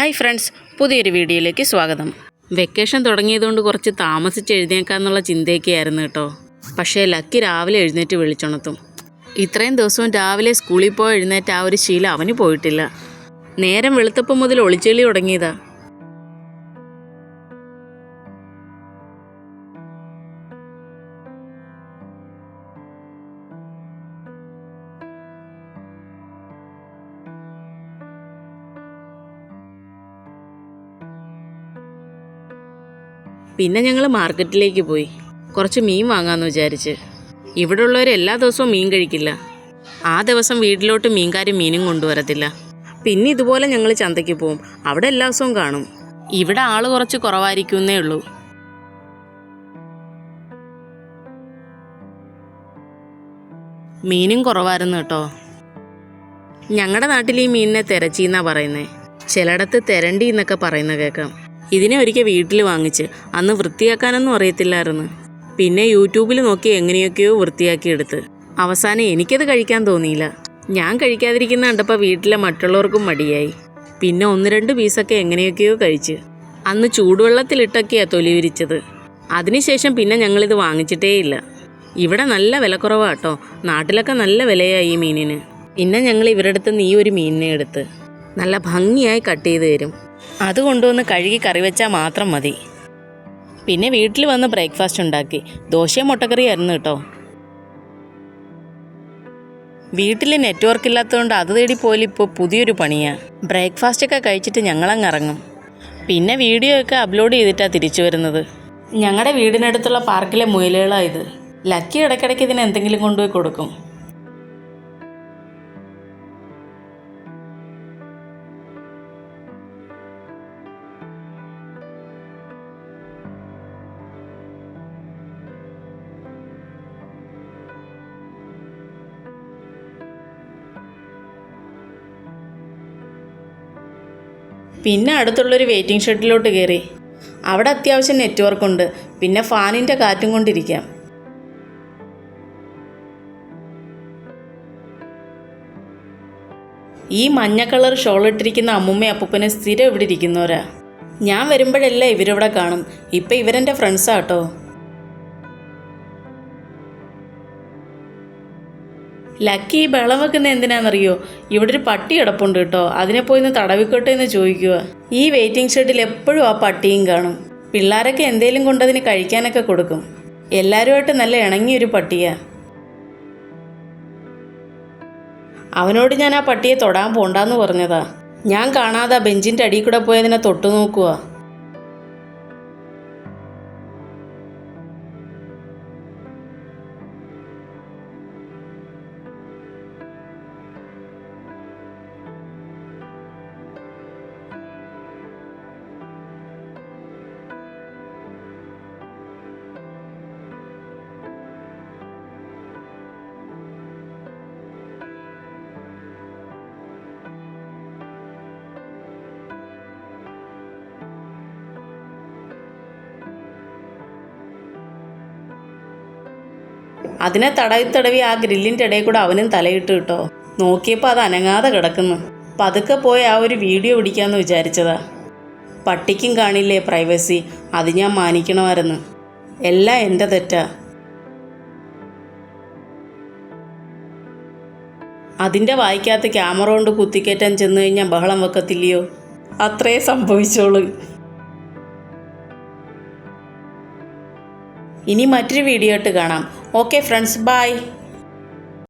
Hi friends പുതിയൊരു വീഡിയോയിലേക്ക് സ്വാഗതം. വെക്കേഷൻ തുടങ്ങിയതുകൊണ്ട് കുറച്ച് താമസിച്ച് എഴുന്നേക്കാന്നുള്ള ചിന്തയൊക്കെയായിരുന്നു കേട്ടോ. പക്ഷേ ലക്കി രാവിലെ എഴുന്നേറ്റ് വിളിച്ചുണർത്തും. ഇത്രയും ദിവസവും രാവിലെ സ്കൂളിൽ പോയി എഴുന്നേറ്റ് ആ ഒരു ശീലം അവന് പോയിട്ടില്ല. നേരം വെളുത്തപ്പം മുതൽ ഒളിച്ചെളി തുടങ്ങിയതാ. പിന്നെ ഞങ്ങൾ മാർക്കറ്റിലേക്ക് പോയി. കുറച്ച് മീൻ വാങ്ങാമെന്ന് വിചാരിച്ച്. ഇവിടെ ഉള്ളവർ എല്ലാ ദിവസവും മീൻ കഴിക്കില്ല. ആ ദിവസം വീട്ടിലോട്ട് മീൻകാരും മീനും കൊണ്ടുവരത്തില്ല. പിന്നെ ഇതുപോലെ ഞങ്ങൾ ചന്തയ്ക്ക് പോവും. അവിടെ എല്ലാ ദിവസവും കാണും. ഇവിടെ ആൾ കുറച്ച് കുറവായിരിക്കുന്നേ ഉള്ളൂ. മീനും കുറവായിരുന്നു കേട്ടോ. ഞങ്ങളുടെ നാട്ടിൽ ഈ മീനിനെ തെരച്ചി എന്നാ പറയുന്നത് ചിലയിടത്ത് തെരണ്ടി എന്നൊക്കെ പറയുന്ന കേൾക്കാം ഇതിനെ ഒരിക്കൽ വീട്ടിൽ വാങ്ങിച്ച്. അന്ന് വൃത്തിയാക്കാനൊന്നും അറിയത്തില്ലായിരുന്നു. പിന്നെ യൂട്യൂബിൽ നോക്കി എങ്ങനെയൊക്കെയോ വൃത്തിയാക്കിയെടുത്ത്. അവസാനം എനിക്കത് കഴിക്കാൻ തോന്നിയില്ല. ഞാൻ കഴിക്കാതിരിക്കുന്ന കണ്ടപ്പോൾ വീട്ടിലെ മറ്റുള്ളവർക്കും മടിയായി. പിന്നെ ഒന്ന് രണ്ട് പീസൊക്കെ എങ്ങനെയൊക്കെയോ കഴിച്ച്. അന്ന് ചൂടുവെള്ളത്തിലിട്ടൊക്കെയാ തൊലി വിരിച്ചത്. അതിനുശേഷം പിന്നെ ഞങ്ങളിത് വാങ്ങിച്ചിട്ടേയില്ല. ഇവിടെ നല്ല വിലക്കുറവാട്ടോ നാട്ടിലൊക്കെ നല്ല വിലയായി ഈ മീനിന്. പിന്നെ ഞങ്ങൾ ഇവരുടെ അടുത്ത് നീ ഒരു മീനിനെ എടുത്ത്. നല്ല ഭംഗിയായി കട്ട് ചെയ്ത് തരും. അത് കൊണ്ടുവന്ന് കഴുകി കറി വെച്ചാൽ മാത്രം മതി. പിന്നെ വീട്ടിൽ വന്ന് ബ്രേക്ക്ഫാസ്റ്റ് ഉണ്ടാക്കി. ദോശയും മുട്ടക്കറിയായിരുന്നു കേട്ടോ. വീട്ടിൽ നെറ്റ്വർക്ക് ഇല്ലാത്തതുകൊണ്ട് അത് തേടി പോലും ഇപ്പോൾ പുതിയൊരു പണിയാണ് ബ്രേക്ക്ഫാസ്റ്റ് ഒക്കെ കഴിച്ചിട്ട് ഞങ്ങളങ്ങ് ഇറങ്ങും. പിന്നെ വീഡിയോ ഒക്കെ അപ്ലോഡ് ചെയ്തിട്ടാണ് തിരിച്ചു വരുന്നത്. ഞങ്ങളുടെ വീടിനടുത്തുള്ള പാർക്കിലെ മുയലുകളാണ് ഇത്. ലക്കി ഇടയ്ക്കിടയ്ക്ക് ഇതിന് എന്തെങ്കിലും കൊണ്ടുപോയി കൊടുക്കും. പിന്നെ അടുത്തുള്ളൊരു വെയിറ്റിംഗ് ഷെഡിലോട്ട് കയറി അവിടെ അത്യാവശ്യം നെറ്റ്വർക്ക് ഉണ്ട്. പിന്നെ ഫാനിന്റെ കാറ്റും കൊണ്ടിരിക്കാം. ഈ മഞ്ഞ കളർ ഷോൾ ഇട്ടിരിക്കുന്ന അമ്മുമ്മ അപ്പൂപ്പനെ സ്ഥിരം ഇവിടെ ഇരിക്കുന്നവരാ. ഞാൻ വരുമ്പോഴല്ല ഇവരിവിടെ കാണും. ഇപ്പം ഇവരെന്റെ ഫ്രണ്ട്സാ ലക്കി ബഹളം വെക്കുന്ന എന്തിനാണെന്നറിയോ ഇവിടെ ഒരു പട്ടി കിടപ്പുണ്ട് കേട്ടോ. അതിനെ പോയി ഒന്ന് തടവിക്കോട്ടെ എന്ന് ചോദിക്കുക ഈ വെയിറ്റിംഗ് ഷെഡിൽ എപ്പോഴും ആ പട്ടിയും കാണും. പിള്ളേരൊക്കെ എന്തേലും കൊണ്ടതിന് കഴിക്കാനൊക്കെ കൊടുക്കും. എല്ലാവരുമായിട്ട് നല്ല ഇണങ്ങിയൊരു പട്ടിയാ. അവനോട് ഞാൻ ആ പട്ടിയെ തൊടാൻ പോണ്ടാന്ന് പറഞ്ഞതാ. ഞാൻ കാണാതെ ബെഞ്ചിന്റെ അടിയിൽ കൂടെ പോയതിനെ തൊട്ടു നോക്കുക അതിനെ തടവി തടവി ആ ഗ്രില്ലിന്റെ ഇടയിൽ കൂടെ അവനും തലയിട്ട് കിട്ടോ. നോക്കിയപ്പോൾ അത് അനങ്ങാതെ കിടക്കുന്നു. പതുക്കെ പോയി ആ ഒരു വീഡിയോ പിടിക്കാമെന്ന് വിചാരിച്ചതാ. പട്ടിക്കും കാണില്ലേ പ്രൈവസി? അത് ഞാൻ മാനിക്കണമായിരുന്നു. എല്ലാം എന്റെ തെറ്റാ. അതിന്റെ വായിക്കാത്ത ക്യാമറ കൊണ്ട് കുത്തിക്കയറ്റാൻ ചെന്ന് കഴിഞ്ഞാൽ ബഹളം വെക്കത്തില്ലയോ? അത്രേ സംഭവിച്ചോളൂ. ഇനി മറ്റൊരു വീഡിയോ ആയിട്ട് കാണാം. Okay friends bye